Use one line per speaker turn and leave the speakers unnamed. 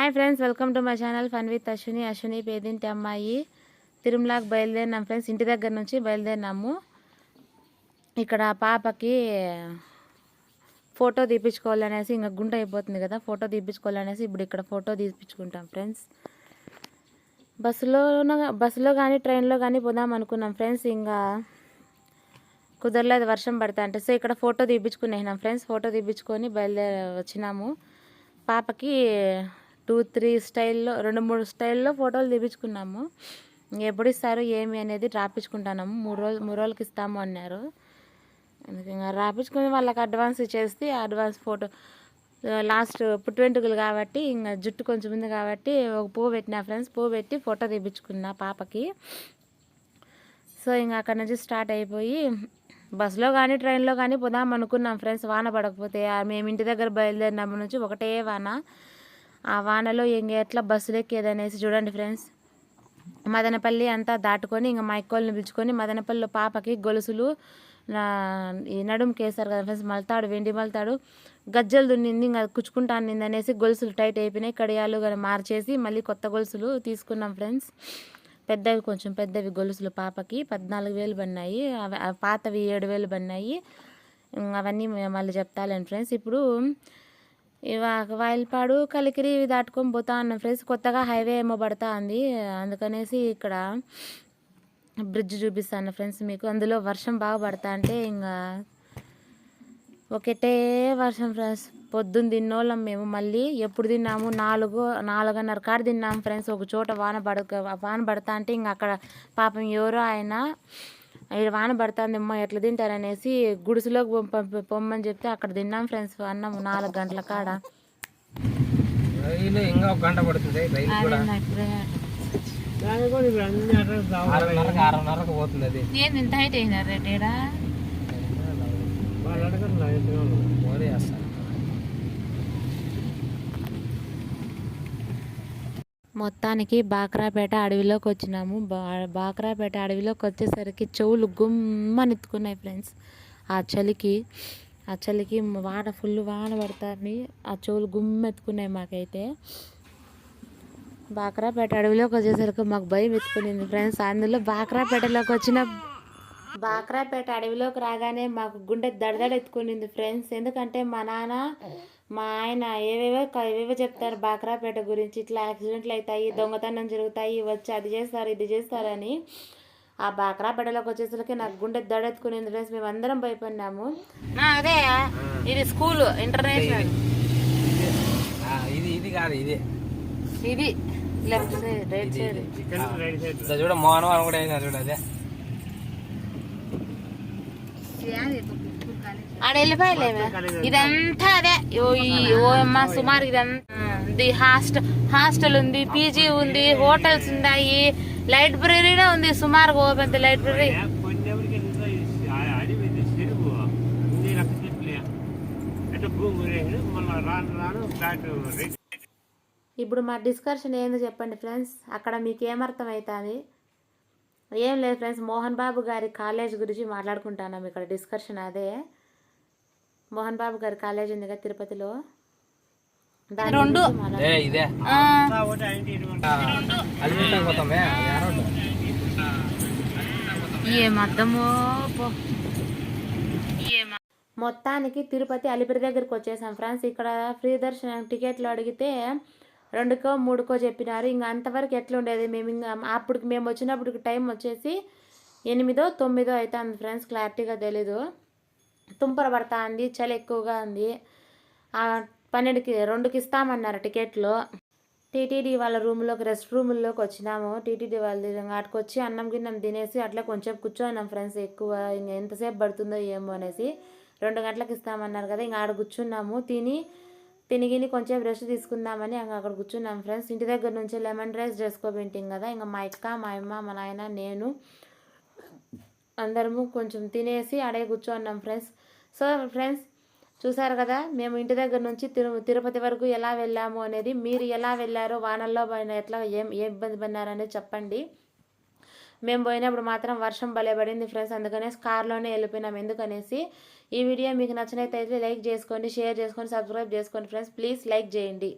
Hi friends welcome to my channel fun with Ashwini Ashwini పేదింటి అమ్మాయి తిరుమలకి బయలుదేరినాం friends ఇంటి దగ్గర నుంచి బయలుదేరినాము. ఇక్కడ పాపకి ఫోటో తీపించుకోవాలనేసి ఇంకా గుంట అయిపోతుంది కదా ఫోటో తీపించుకోవాలనేసి ఇప్పుడు ఇక్కడ ఫోటో తీపించుకుంటాం ఫ్రెండ్స్ బస్సులో బస్సులో కానీ ట్రైన్లో కానీ పోదాం అనుకున్నాం ఫ్రెండ్స్ ఇంకా కుదరలేదు వర్షం పడతా అంటే. సో ఇక్కడ ఫోటో తీపించుకునేసినాం ఫ్రెండ్స్ ఫోటో తీపించుకొని బయలుదేరి వచ్చినాము. పాపకి టూ త్రీ స్టైల్లో రెండు మూడు స్టైల్లో ఫోటోలు తీపించుకున్నాము ఎప్పుడు ఇస్తారు ఏమి అనేది రాపించుకుంటున్నాము మూడు రోజులు మూడు రోజులకి ఇస్తాము అన్నారు. అందుకే ఇంకా వాళ్ళకి అడ్వాన్స్ ఇచ్చేస్తే అడ్వాన్స్ ఫోటో లాస్ట్ పుట్టు వెంట్రుకలు కాబట్టి ఇంకా జుట్టు కొంచెం ఉంది కాబట్టి ఒక పువ్వు పెట్టినా ఫ్రెండ్స్ పువ్వు పెట్టి ఫోటో తీపించుకున్నా పాపకి. సో ఇంకా అక్కడ నుంచి స్టార్ట్ అయిపోయి బస్సులో కానీ ట్రైన్లో కానీ పోదాం అనుకున్నాం ఫ్రెండ్స్ వాన పడకపోతే. మేము ఇంటి దగ్గర బయలుదేరినప్పటి నుంచి ఒకటే వాన. ఆ వానలో ఇంక ఎట్లా బస్సులు ఎక్కేదనేసి చూడండి ఫ్రెండ్స్. మదనపల్లి అంతా దాటుకొని ఇంకా మా ఎక్కోళ్ళని పిలుచుకొని మదనపల్లిలో పాపకి గొలుసులు నా ఈ నడుముకి వేస్తారు కదా ఫ్రెండ్స్ మలతాడు వెండి మలతాడు గజ్జలు దున్నింది ఇంకా కుచ్చుకుంటా అన్నింది అనేసి గొలుసులు టైట్ అయిపోయినాయి. కడియాలు కానీ మార్చేసి మళ్ళీ కొత్త గొలుసులు తీసుకున్నాం ఫ్రెండ్స్. పెద్దవి కొంచెం పెద్దవి గొలుసులు పాపకి పద్నాలుగు వేలు పడినాయి అవి పాతవి ఏడు వేలు పడినాయి అవన్నీ మళ్ళీ చెప్తాలేండి ఫ్రెండ్స్. ఇప్పుడు ఇవా వాయిల్పాడు కలికిరి ఇవి దాటుకొని పోతా ఉన్నాం ఫ్రెండ్స్. కొత్తగా హైవే ఏమో పడతా ఉంది అందుకనేసి ఇక్కడ బ్రిడ్జ్ చూపిస్తాను ఫ్రెండ్స్ మీకు. అందులో వర్షం బాగా పడతా అంటే ఇంకా ఒకటే వర్షం ఫ్రెండ్స్. పొద్దున్న తిన్నోళ్ళం మేము. మళ్ళీ ఎప్పుడు తిన్నాము? నాలుగు నాలుగున్నర కాడ తిన్నాము ఫ్రెండ్స్. ఒక చోట వాన పడక వాన పడతా అంటే ఇంకా అక్కడ పాపం ఎవరో ఆయన ఇక్కడ వాన పడుతుందమ్మా ఎట్లా తింటారనేసి గుడిసెలోకి పొమ్మని చెప్తే అక్కడ తిన్నాం ఫ్రెండ్స్ అన్నం నాలుగు గంటల కాడ.
ఇంకా ఒక గంట పడుతుంది రైలు కూడా. ఆరున్నరకు ఆరున్నరకు పోతుంది అది.
ఏంది ఇంత హైట్ అయినారు రేట్ ఈడ
మోరే వేస్తారు
మొత్తానికి బాక్రాపేట అడవిలోకి వచ్చినాము బా బాక్రాపేట అడవిలోకి వచ్చేసరికి చెవులు గుమ్మనెత్తుకున్నాయి ఫ్రెండ్స్. ఆ చలికి ఆ చలికి వాన ఫుల్ వాన పడుతుంది. ఆ చెవులు గుమ్మెత్తుకున్నాయి మాకైతే. బాక్రాపేట అడవిలోకి వచ్చేసరికి మాకు భయం ఎత్తుకునింది ఫ్రెండ్స్. అందులో బాక్రాపేటలోకి వచ్చిన బాక్రాపేట అడవిలోకి రాగానే మాకు గుండె దడదడ ఎత్తుకునింది ఫ్రెండ్స్. ఎందుకంటే మా నాన్న మా ఆయన ఏవేవో ఏవేవో చెప్తారు బాక్రాపేట గురించి ఇట్లా యాక్సిడెంట్లు అవుతాయి దొంగతనం జరుగుతాయి వచ్చి అది చేస్తారు ఇది చేస్తారని. ఆ బాక్రాపేటలోకి వచ్చేసరికి నాకు గుండె దడెత్తుకునింది ఫ్రెండ్స్ మేము అందరం భయపడినాము అదే ఇది స్కూల్ ఇంటర్నేషనల్.
ఆ, ఇది ఇది కాదు ఇది.
ఇది లెఫ్ట్ సైడ్ రైట్ సైడ్.
ఇదో చూడ మోహన్ కూడా చూడ అదే.
ఆడ వెళ్ళిపోయలేవే ఇదంతా అదే ఓ అమ్మ సుమారు ఇదంతా ఇది హాస్టల్ హాస్టల్ ఉంది పీజీ ఉంది హోటల్స్ ఉన్నాయి లైబ్రరీనే ఉంది సుమారుగా ఓ పెద్ద లైబ్రరీ ఇప్పుడు మా డిస్కషన్ ఏందో చెప్పండి ఫ్రెండ్స్. అక్కడ మీకు ఏమర్థం అవుతుంది ఏం లేదు ఫ్రెండ్స్ మోహన్ బాబు గారి కాలేజ్ గురించి మాట్లాడుకుంటున్నాం ఇక్కడ డిస్కషన్ అదే. మోహన్ బాబు గారి కాలేజ్ ఉంది? కదా తిరుపతిలో
రెండు.
మొత్తానికి తిరుపతి అలిపిరి దగ్గరికి వచ్చేసాం ఫ్రెండ్స్. ఇక్కడ ఫ్రీ దర్శనం టికెట్లు అడిగితే రెండుకో మూడుకో చెప్పినారు. ఇంకా అంతవరకు ఎట్లా ఉండేది మేము ఇంకా అప్పుడు మేము వచ్చినప్పటికి టైం వచ్చేసి ఎనిమిదో తొమ్మిదో అవుతుంది ఫ్రెండ్స్ క్లారిటీగా తెలీదు. తుంపర పడతా ఉంది చలి ఎక్కువగా ఉంది. పన్నెండుకి రెండుకి ఇస్తామన్నారు టికెట్లు. టీటీడీ వాళ్ళ రూమ్లోకి రెస్ట్ రూముల్లోకి వచ్చినాము. టీటీడీ వాళ్ళ అటుకు వచ్చి అన్నం గిన్నం తినేసి అట్లా కొంచెం కూర్చోన్నాం ఫ్రెండ్స్ ఎక్కువ. ఇంకా ఎంతసేపు పడుతుందో ఏమో అనేసి రెండు గంటలకు ఇస్తామన్నారు కదా ఇంకా ఆడ కూర్చున్నాము. తిని తినిగిని కొంచెం రెస్ట్ తీసుకుందామని ఇంకా అక్కడ కూర్చున్నాం ఫ్రెండ్స్. ఇంటి దగ్గర నుంచి లెమన్ రైస్ చేసుకోబెట్టాం కదా ఇంకా మా అక్క మా అమ్మ మా నాయన నేను అందరము కొంచెం తినేసి ఆడే కూర్చోన్నాం ఫ్రెండ్స్. సో ఫ్రెండ్స్ చూసారు కదా మేము ఇంటి దగ్గర నుంచి తిరు తిరుపతి వరకు ఎలా వెళ్ళాము అనేది మీరు ఎలా వెళ్ళారో వానల్లో పోయిన ఎట్లా ఏం ఏ ఇబ్బంది పడినారనేది చెప్పండి. మేము పోయినప్పుడు మాత్రం వర్షం భలే పడింది ఫ్రెండ్స్ అందుకనేసి కార్లోనే వెళ్ళిపోయినాం. ఎందుకనేసి ఈ వీడియో మీకు నచ్చినట్లయితే లైక్ చేసుకోండి షేర్ చేసుకోండి సబ్స్క్రైబ్ చేసుకోండి ఫ్రెండ్స్. ప్లీజ్ లైక్ చేయండి.